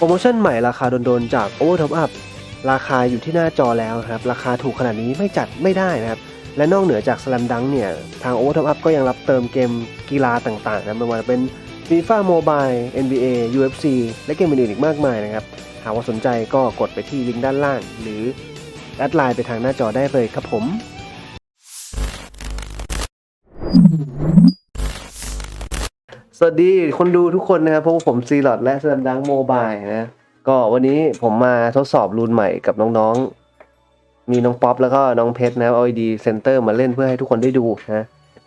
โปรโมชั่นใหม่ราคาโดนๆจาก Over Top Up ราคาอยู่ที่หน้าจอแล้วครับ ราคาถูกขนาดนี้ไม่จัดไม่ได้นะครับ และนอกเหนือจาก Slam Dunk เนี่ย ทาง Over Top Up ก็ยังรับเติมเกมกีฬาต่างๆนะไม่ว่าจะเป็น FIFA Mobile NBA UFC และเกมอื่นๆอีกมากมายนะครับ หากว่าสนใจก็กดไปที่ลิงก์ด้านล่าง หรือแอดไลน์ไปทางหน้าจอได้เลยครับผม สวัสดีคนดูทุกคนนะครับเพราะว่าผมซีลอดและส a มดังโมบายนะก็วันนี้ผมมาทดสอบรูนใหม่กับน้องๆ มีน้องป๊อปแล้วก็น้องเพชรนะครับ LED Center มาเล่นเพื่อให้ทุกคนได้ดูนะ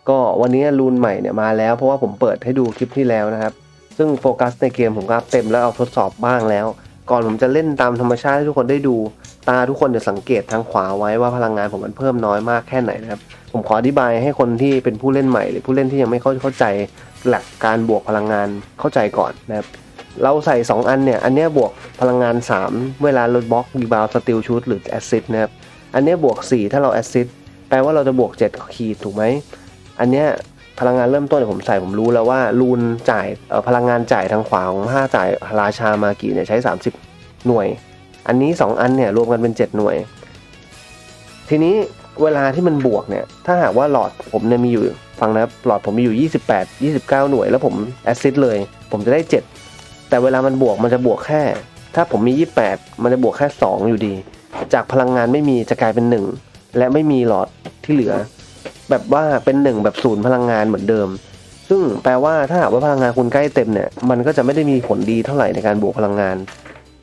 ก็วันนี้รูนใหม่เนี่ยมาแล้วเพราะว่าผมเปิดให้ดูคลิปที่แล้วนะครับ ซึ่งโฟกัสในเกมผมก็เต็มแล้วเอาทดสอบบ้างแล้ว ก่อนผมจะเล่นตามธรรมชาติให้ทุกคนได้ดู ตาทุกคนจะสังเกตทางขวาไว้ว่าพลังงานผมมันเพิ่มน้อยมากแค่ไหนนะครับผมขออธิบายให้คนที่เป็นผู้เล่นใหม่หรือผู้เล่นที่ยังไม่เข้าเข้าใจ หลักการบวกพลังงานเข้าใจก่อนนะครับเราใส่ 2 อันเนี่ย อันเนี้ยบวกพลังงาน 3 เวลาลดบล็อกรีบาวสติลชูดหรือแอซิดนะครับ อันเนี้ยบวก 4 ถ้าเราแอซิดแปลว่าเราจะบวก 7 ขีดถูกไหม อันเนี้ยพลังงานเริ่มต้นเนี่ยผมใส่ผมรู้แล้วว่ารูนจ่ายพลังงานจ่ายทางขวาของ5จ่ายราชามากิเนี่ยใช้ 30 หน่วย อันนี้ 2 อันเนี่ยรวมกันเป็น 7 หน่วย ทีนี้เวลาที่มันบวกเนี่ย ถ้าหากว่าหลอดผมเนี่ยมีอยู่ ฟังนะหลอดผมมีอยู่ 28 29 หน่วย แล้วผมแอซิดเลย ผมจะได้ 7 แต่เวลามันบวกมันจะบวกแค่ ถ้าผมมี 28 มันจะบวกแค่ 2 อยู่ดี จากพลังงานไม่มีจะกลายเป็น 1 และไม่มีหลอดที่เหลือ แบบว่าเป็น 1 แบบศูนย์พลังงานเหมือนเดิม ซึ่งแปลว่าถ้าหากว่าพลังงานคุณใกล้เต็มเนี่ยมันก็จะไม่ได้มีผลดีเท่าไหร่ในการบวกพลังงาน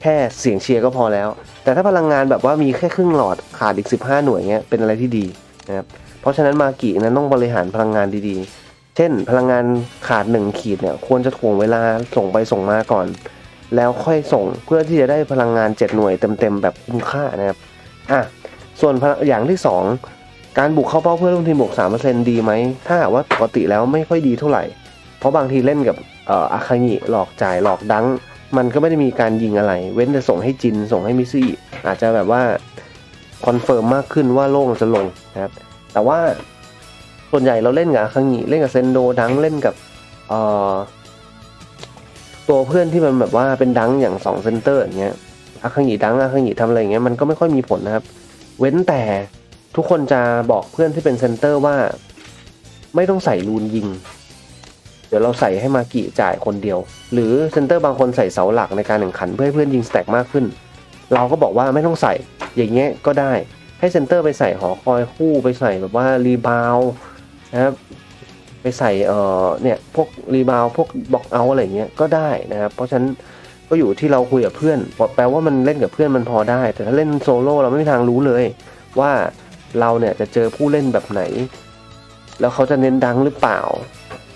แค่เสียงเชียร์ก็พอแล้ว แต่ถ้าพลังงานแบบว่ามีแค่ครึ่งหลอดขาดอีก 15 หน่วยเงี้ยเป็นอะไรที่ดีนะครับ เพราะฉะนั้นมากินั้นต้องบริหารพลังงานดีๆ เช่น พลังงานขาด1ขีดเนี่ยควรจะถ่วงเวลาส่งไปส่งมาก่อน แล้วค่อยส่งเพื่อที่จะได้พลังงาน7หน่วยเต็มๆแบบคุ้มค่านะครับอะส่วนอย่างที่ 2 การบุกเข้าเป้าเพื่อร่วมทีมบวก3%ดีไหมถ้าหากว่าปกติแล้วไม่ค่อยดีเท่าไหร่ เพราะบางทีเล่นกับเอ่ออาคางิหลอกจ่ายหลอกดังมันก็ไม่ได้มีการยิงอะไร เว้นแต่ส่งให้จินส่งให้มิซี่อาจจะแบบว่าคอนเฟิร์มมากขึ้นว่าโล่งจะลงนะครับ แต่ว่าส่วนใหญ่เราเล่นกับคังิเล่นกับเซนโดดังเล่นกับเอ่อตัวเพื่อนที่มันแบบว่าเป็นดังอย่างสองเซนเตอร์อย่างเงี้ยอาคังิดังอาคังิทำอะไรอย่างเงี้ยมันก็ไม่ค่อยมีผลนะครับ เว้นแต่ทุกคนจะบอกเพื่อนที่เป็นเซนเตอร์ว่า ไม่ต้องใส่รูนยิง เดี๋ยวเราใส่ให้มากิจ่ายคนเดียว หรือเซนเตอร์บางคนใส่เสาหลักในการแข่งขันเพื่อให้เพื่อนยิงสแต็กมากขึ้น เราก็บอกว่าไม่ต้องใส่อย่างเงี้ยก็ได้ ให้เซนเตอร์ไปใส่หอคอยคู่ไปใส่แบบว่ารีบาวนะครับไปใส่เอ่อเนี่ยพวกรีบาวพวกบล็อกเอาอะไรเงี้ยก็ได้นะครับ เพราะฉะนั้นก็อยู่ที่เราคุยกับเพื่อน แปลว่ามันเล่นกับเพื่อนมันพอได้ แต่ถ้าเล่นโซโล่เราไม่มีทางรู้เลย ว่าเราเนี่ยจะเจอผู้เล่นแบบไหน แล้วเขาจะเน้นดังหรือเปล่า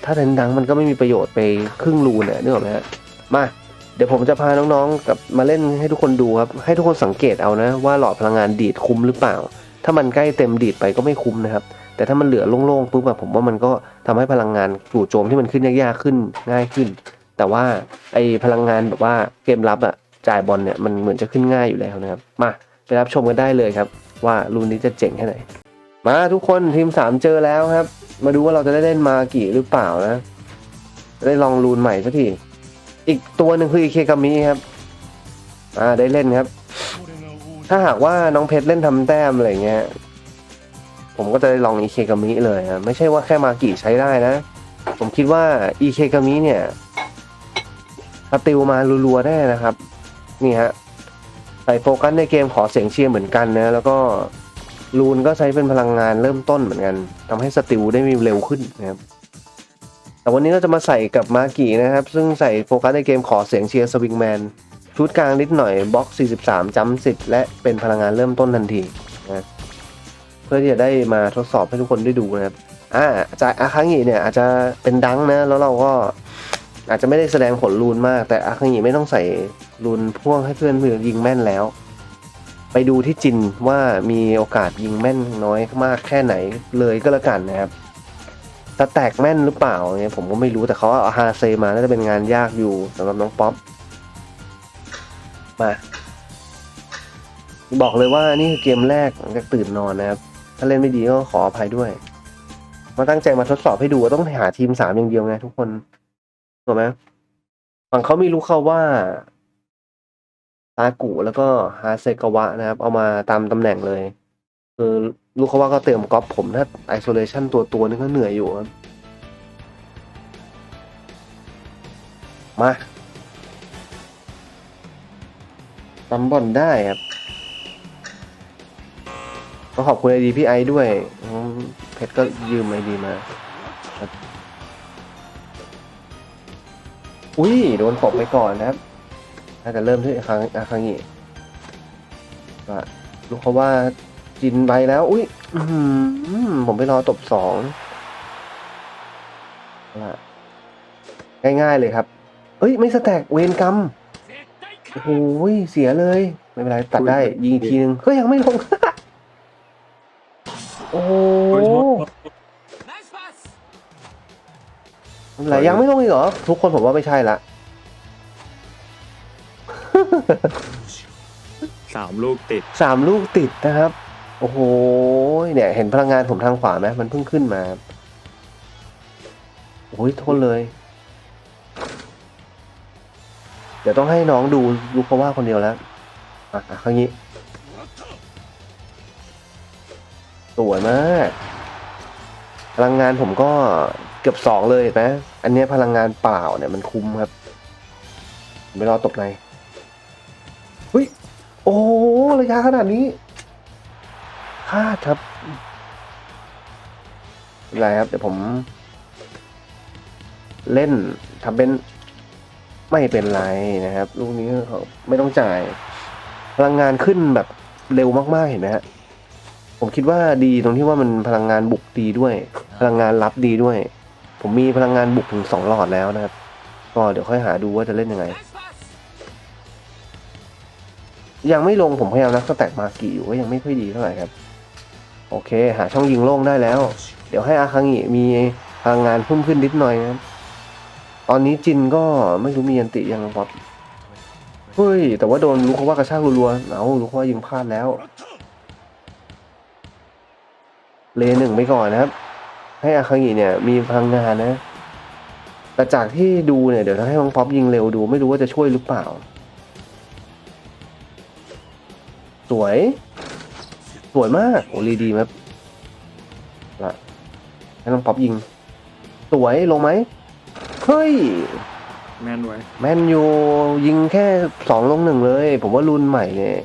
ถ้าเน้นดังมันก็ไม่มีประโยชน์ไปครึ่งรูเนี่ยนึกออกไหมฮะมา เดี๋ยวผมจะพาน้องๆกับมาเล่นให้ทุกคนดูครับ ให้ทุกคนสังเกตเอานะ ว่าหลอดพลังงานดีดคุ้มหรือเปล่า ถ้ามันใกล้เต็มดีดไปก็ไม่คุ้มนะครับ แต่ถ้ามันเหลือโล่งๆปุ๊บอะผมว่ามันก็ทำให้พลังงานจู่โจมที่มันขึ้นยากๆขึ้นง่ายขึ้น แต่ว่าไอพลังงานแบบว่าเกมรับอะจ่ายบอลเนี่ยมันเหมือนจะขึ้นง่ายอยู่แล้วนะครับ มาไปรับชมกันได้เลยครับ ว่ารูนนี้จะเจ๋งแค่ไหน มาทุกคนทีมสามเจอแล้วครับ มาดูว่าเราจะได้เล่นมากี่หรือเปล่านะจะได้ลองรูนใหม่สักที อีกตัวหนึ่งคืออีเคกามิครับ อ่าได้เล่นครับ ถ้าหากว่าน้องเพชรเล่นทำแต้มอะไรเงี้ย ผมก็จะได้ลองอีเคกามิเลยครับไม่ใช่ว่าแค่มากี่ใช้ได้นะ ผมคิดว่าอีเคกามิเนี่ยสติลมารัวๆได้นะครับ นี่ฮะใส่โฟกัสในเกมขอเสียงเชียร์เหมือนกันนะ แล้วก็รูนก็ใช้เป็นพลังงานเริ่มต้นเหมือนกันทำให้สติลได้มีเร็วขึ้นนะครับ แต่วันนี้เราจะมาใส่กับมากินะครับ ซึ่งใส่โฟกัสในเกมขอเสียงเชียร์สวิงแมนชุดกลางนิดหน่อยบล็อก 43จัม10และเป็นพลังงานเริ่มต้นทันทีนะเพื่อที่จะได้มาทดสอบให้ทุกคนได้ดูนะครับอ่าจากอาคังิเนี่ยอาจจะเป็นดังนะแล้วเราก็อาจจะไม่ได้แสดงผลรูนมาก แต่อาคังิไม่ต้องใส่รูนพ่วงให้เพื่อนเพื่อนยิงแม่นแล้ว ไปดูที่จินว่ามีโอกาสยิงแม่นน้อยมากแค่ไหนเลยก็แล้วกันนะครับ แต่แตกแม่นหรือเปล่าเนี่ยผมก็ไม่รู้แต่เขาเอาฮาเซมาน่าจะเป็นงานยากอยู่สำหรับน้องป๊อปมาบอกเลยว่านี่คือเกมแรกหลังจากตื่นนอนนะครับ ถ้าเล่นไม่ดีก็ขออภัยด้วย มาตั้งใจมาทดสอบให้ดูว่าต้องหาทีมสามอย่างเดียวไงทุกคนถูกไหมฝั่งเขามีรู้เขาว่าตากุแล้วก็ฮาเซกวะนะครับ เอามาตามตำแหน่งเลย คือ ลูกเขาว่าก็เติมก๊อปผมถ้าไอโซเลชันตัวตัวนึงก็เหนื่อยอยู่ครับ มาตำบอลได้ครับก็ขอบคุณไอดีพี่ไอด้วยเพชรก็ยืมไอดีมา อุ้ย โดนตบไปก่อนนะครับ น่าจะเริ่มที่อาคังอาคังงิก็ลูกเขาว่า จินไปแล้ว อุ้ยอื้อหือผมไปรอตบสองเอาล่ะง่ายๆเลยครับ เอ้ย ไม่สแต็กเวนกรรมโอ้โหเสียเลย ไม่เป็นไร ตัดได้ ยิงอีกทีนึงเฮ้ยยังไม่ลง โอ้โหโอ้ยโทษไม่เป็นไรยังไม่ลงอีกเหรอ ทุกคนผมว่าไม่ใช่ละสามลูกติดสามลูกติดนะครับ โอ้โห เนี่ย เห็นพลังงานผมทางขวาไหมมันเพิ่งขึ้นมา โอ้ยโทษเลย เดี๋ยวต้องให้น้องดูลูกเขาว่าคนเดียวแล้ว อะอะครั้งนี้ สวยมาก พลังงานผมก็เกือบสองเลยนไหมอันเนี้ยพลังงานเปล่าเนี่ยมันคุ้มครับ ไม่รอตบในเฮ้ย โอ้ระยะขนาดนี้าดครับไม่เป็นไรครับเดี๋ยวผม เล่นทำเป็นไม่เป็นไรนะครับ ลูกนี้เขาไม่ต้องจ่าย พลังงานขึ้นแบบเร็วมากๆเห็นไหมฮะผมคิดว่าดีตรงที่ว่ามันพลังงานบุกดีด้วย พลังงานรับดีด้วย ผมมีพลังงานบุกถึงสองหลอดแล้วนะครับ ก็เดี๋ยวค่อยหาดูว่าจะเล่นยังไง ยังไม่ลงผมพยายามนักสแต็กมากิอยู่ก็ยังไม่ค่อยดีเท่าไหร่ครับ โอเค หาช่องยิงโล่งได้แล้ว เดี๋ยวให้อาคังิมีพลังงานเพิ่มขึ้นนิดหน่อยนะครับตอนนี้จินก็ไม่รู้มียันติยังครับเฮ้ย แต่ว่าโดนลูกเขาว่ากระชากรัวๆเอาลูกเขาว่ายิงพลาดแล้ว เลหนึ่งไปก่อนนะครับ ให้อาคังิเนี่ยมีพลังงานนะ แต่จากที่ดูเนี่ยเดี๋ยวถ้าให้น้องป๊อปยิงเร็วดู ไม่รู้ว่าจะช่วยหรือเปล่า สวย สวยมาก โอ้ลีดีครับละให้น้องป๊อปยิง สวยลงไหมเฮ้ย แม่นไว้แมนยูยิงแค่สองลงหนึ่งเลย ผมว่ารุ่นใหม่เนี่ย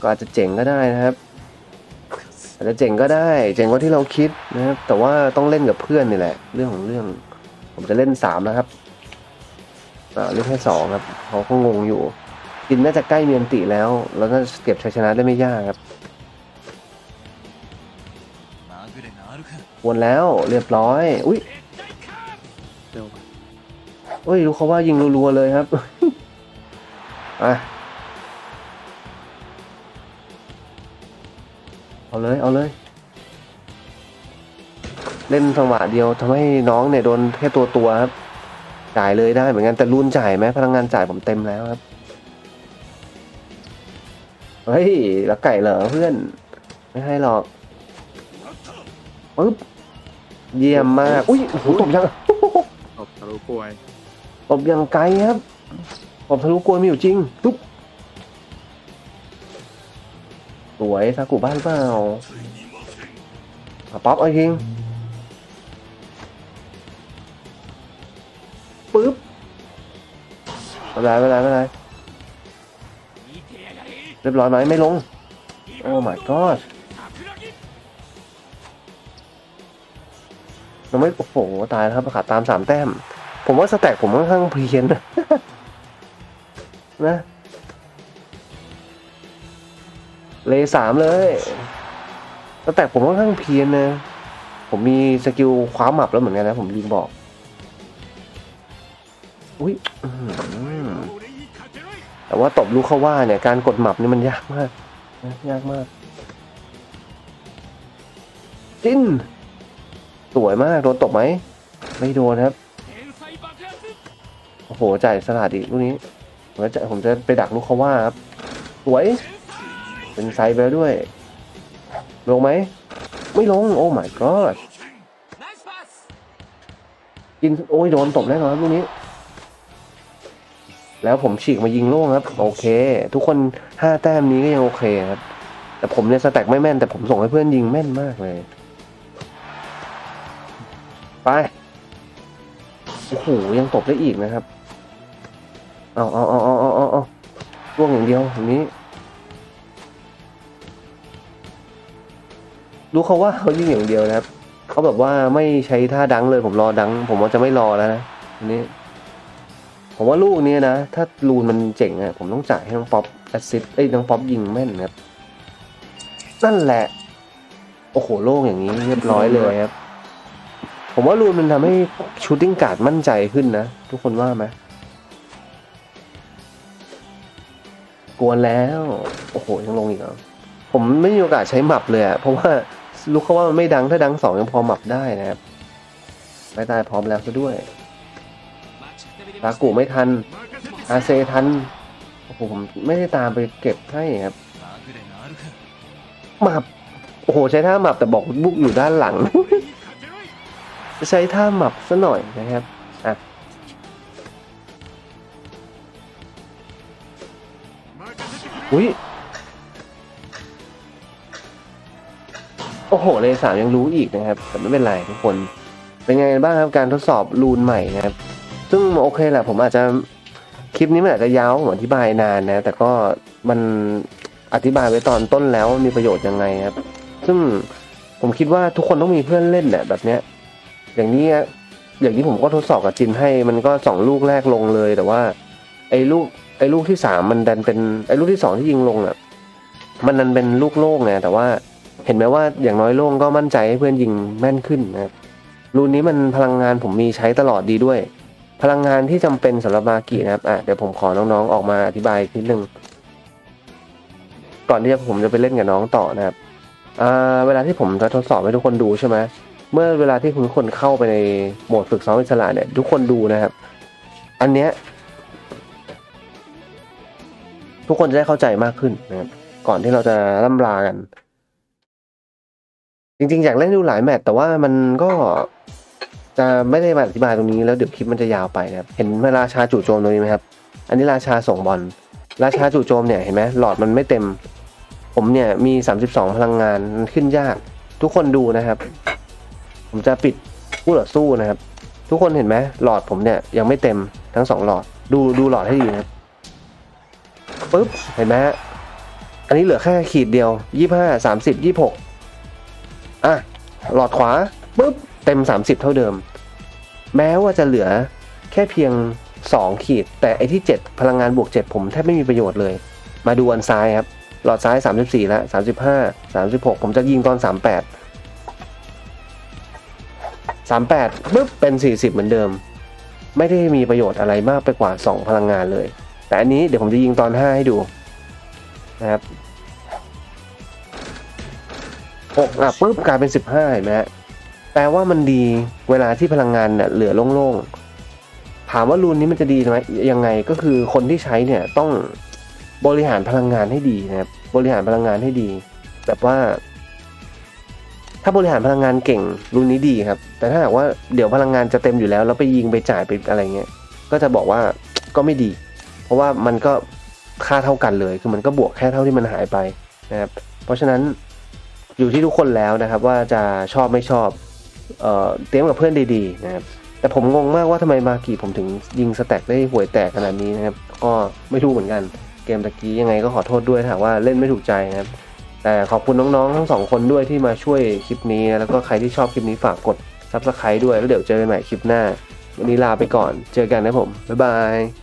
ก็อาจจะเจ๋งก็ได้นะครับ อาจจะเจ๋งก็ได้ เจ๋งกว่าที่เราคิดนะครับ แต่ว่าต้องเล่นกับเพื่อนนี่แหละ เรื่องของเรื่อง ผมจะเล่นสามนะครับอ่าเล่นแค่สองครับเขาก็งงอยู่จินน่าจะใกล้เมียนติแล้ว แล้วก็เก็บชัยชนะได้ไม่ยากครับ วนแล้วเรียบร้อย อุ้ยเร็วไปเฮ้ยรู้เขาว่ายิงรัวๆเลยครับอะเอาเลย เอาเลย เล่นจังหวะเดียวทำให้น้องเนี่ยโดนแค่ตัวตัวๆครับ จ่ายเลยได้เหมือนกันแต่รุนจ่ายไหมพลังงานจ่ายผมเต็มแล้วครับ เฮ้ยแล้วไก่เหรอเพื่อน ไม่ให้หรอกปึ๊บ เยี่ยมมาก อุ้ยโอ้โหตบยังตบทะลุกลวยตบยังไกลครับตบทะลุกลวยมีอยู่จริงปุ๊บสวยซากุบ้านเปล่าอะป๊อปเอาจริงปึ๊บไม่เป็นไรไม่เป็นไรไม่เป็นไรเรียบร้อยไหมไม่ลง โอ้ my god ยังไม่โอ้โหตายแล้วครับขาดตามสามแต้ม ผมว่าสแต็กผมค่อนข้างเพี้ยนนะเลสามเลยสแต็กผมค่อนข้างเพี้ยนนะผมมีสกิลคว้าหมับแล้วเหมือนกันนะ ผมลืมบอก อุ้ยแต่ว่าตบลูกเขาว่าเนี่ยการกดหมับนี่มันยากมาก ยากมาก จิ้น สวยมาก โดนตบไหม ไม่โดนครับ โอ้โห จ่ายสลัดอีกลูกนี้ผมจะผมจะไปดักลูกเขาว่าครับ สวย เป็นไซส์ไปแล้วด้วย ลงไหม ไม่ลง โอ้ my god กิน โอ้ย โดนตบแน่นอนครับลูกนี้แล้วผมฉีกมายิงโล่งครับ โอเค ทุกคนห้าแต้มนี้ก็ยังโอเคครับ แต่ผมเนี่ยสแต็กไม่แม่นแต่ผมส่งให้เพื่อนยิงแม่นมากเลย ไป โอ้โห ยังตบได้อีกนะครับ เอาเอาเอาเอาเอาเอาเอาล่วงอย่างเดียวอย่างนี้ รู้เขาว่าเขายิงอย่างเดียวนะครับ เขาแบบว่าไม่ใช้ท่าดังเลย ผมรอดัง ผมว่าจะไม่รอแล้วนะอันนี้ ผมว่าลูกนี้นะ ถ้าลูนมันเจ๋งอะผมต้องจ่ายให้น้องป๊อปแอสซิสต์เอ้น้องป๊อปยิงแม่นครับ นั่นแหละ โอ้โห โล่งอย่างนี้เรียบร้อยเลยครับ ผมว่ารูนมันทำให้ชูตติ้งการ์ดมั่นใจขึ้นนะ ทุกคนว่าไหมกวนแล้ว โอ้โหยังลงอีกเหรอผมไม่มีโอกาสใช้หมับเลยอะเพราะว่ารู้เขาว่ามันไม่ดังถ้าดังสองยังพอหมับได้นะครับไม่ตายพร้อมแล้วซะด้วยตากูไม่ทัน อาเซทัน โอ้โหผมไม่ได้ตามไปเก็บให้ครับหมับ โอ้โห ใช้ท่าหมับแต่บอกบุกอยู่ด้านหลัง จะใช้ท่าหมับซะหน่อยนะครับอะอุ้ยโอ้โหเลยสามยังรู้อีกนะครับ แต่ไม่เป็นไรทุกคน เป็นไงกันบ้างครับการทดสอบรูนใหม่นะครับ ซึ่งโอเคแหละผมอาจจะคลิปนี้มันอาจจะยาวผมอธิบายนานนะ แต่ก็มันอธิบายไว้ตอนต้นแล้วมีประโยชน์ยังไงครับ ซึ่งผมคิดว่าทุกคนต้องมีเพื่อนเล่นแหละแบบเนี้ย อย่างนี้อย่างที่ผมก็ทดสอบกับจินให้มันก็สองลูกแรกลงเลยแต่ว่า ไอ้ลูกไอ้ลูกที่สามมันดันเป็นไอ้ลูกที่สองที่ยิงลงอะ มันดันเป็นลูกโล่งไงแต่ว่าเห็นไหมว่าอย่างน้อยโล่งก็มั่นใจให้เพื่อนยิงแม่นขึ้นนะครับรูนนี้มันพลังงานผมมีใช้ตลอดดีด้วย พลังงานที่จำเป็นสำหรับมากินะครับอะเดี๋ยวผมขอน้องๆออกมาอธิบายนิดนึงก่อนที่ผมจะไปเล่นกับน้องต่อนะครับอ่าเวลาที่ผมจะทดสอบให้ทุกคนดูใช่ไหม เมื่อเวลาที่คุณคนเข้าไปในโหมดฝึกซ้อมอิสระเนี่ย ทุกคนดูนะครับ อันเนี้ยทุกคนจะได้เข้าใจมากขึ้นนะครับ ก่อนที่เราจะล่ำลากัน จริงๆ อยากเล่นดูหลายแมตช์แต่ว่ามันก็จะไม่ได้มาอธิบายตรงนี้แล้วเดี๋ยวคลิปมันจะยาวไปนะครับ เห็นเวลาชาจู่โจมตรงนี้ไหมครับ อันนี้ราชาส่งบอลราชาจู่โจมเนี่ยเห็นไหมหลอดมันไม่เต็ม ผมเนี่ยมี 32 พลังงานมันขึ้นยาก ทุกคนดูนะครับ ผมจะปิดคู่ต่อสู้นะครับ ทุกคนเห็นไหมหลอดผมเนี่ยยังไม่เต็มทั้งสองหลอด ดูดูหลอดให้ดีนะปึ๊บเห็นไหมฮะอันนี้เหลือแค่ขีดเดียวยี่ห้าสามสิบยี่หกอะหลอดขวาปึ๊บเต็มสามสิบเท่าเดิม แม้ว่าจะเหลือแค่เพียงสองขีด แต่ไอที่เจ็ดพลังงานบวกเจ็ดผมแทบไม่มีประโยชน์เลย มาดูอันซ้ายครับหลอดซ้าย 34 แล้ว 35 36 ผมจะยิงตอน 38 38ปึ๊บเป็น 40 เหมือนเดิม ไม่ได้มีประโยชน์อะไรมากไปกว่า 2 พลังงานเลย แต่อันนี้เดี๋ยวผมจะยิงตอน 5 ให้ดูนะครับ6อะปึ๊บกลายเป็น 15เห็นไหมฮะแปลว่ามันดีเวลาที่พลังงานเนี่ยเหลือโล่งๆ ถามว่ารูนนี้มันจะดีไหมยังไงก็คือคนที่ใช้เนี่ยต้องบริหารพลังงานให้ดีนะครับบริหารพลังงานให้ดี แบบว่า ถ้าบริหารพลังงานเก่งรุ่นนี้ดีครับ แต่ถ้าหากว่าเดี๋ยวพลังงานจะเต็มอยู่แล้วแล้วไปยิงไปจ่ายไปอะไรเงี้ย ก็จะบอกว่าก็ไม่ดี เพราะว่ามันก็ค่าเท่ากันเลย คือมันก็บวกแค่เท่าที่มันหายไปนะครับ เพราะฉะนั้นอยู่ที่ทุกคนแล้วนะครับ ว่าจะชอบไม่ชอบ เอ่อเตรียมกับเพื่อนดีๆนะครับ แต่ผมงงมากว่าทำไมมากีผมถึงยิงสแต็กได้ห่วยแตกขนาดนี้นะครับ ก็ไม่รู้เหมือนกัน เกมตะกี้ยังไงก็ขอโทษด้วยถ้าว่าเล่นไม่ถูกใจนะครับ แต่ขอบคุณน้องๆ ทั้งสองคนด้วยที่มาช่วยคลิปนี้นะแล้วก็ใครที่ชอบคลิปนี้ฝากกด subscribe ด้วย แล้วเดี๋ยวเจอกันใหม่คลิปหน้า วันนี้ลาไปก่อน เจอกันนะผม บ๊ายบาย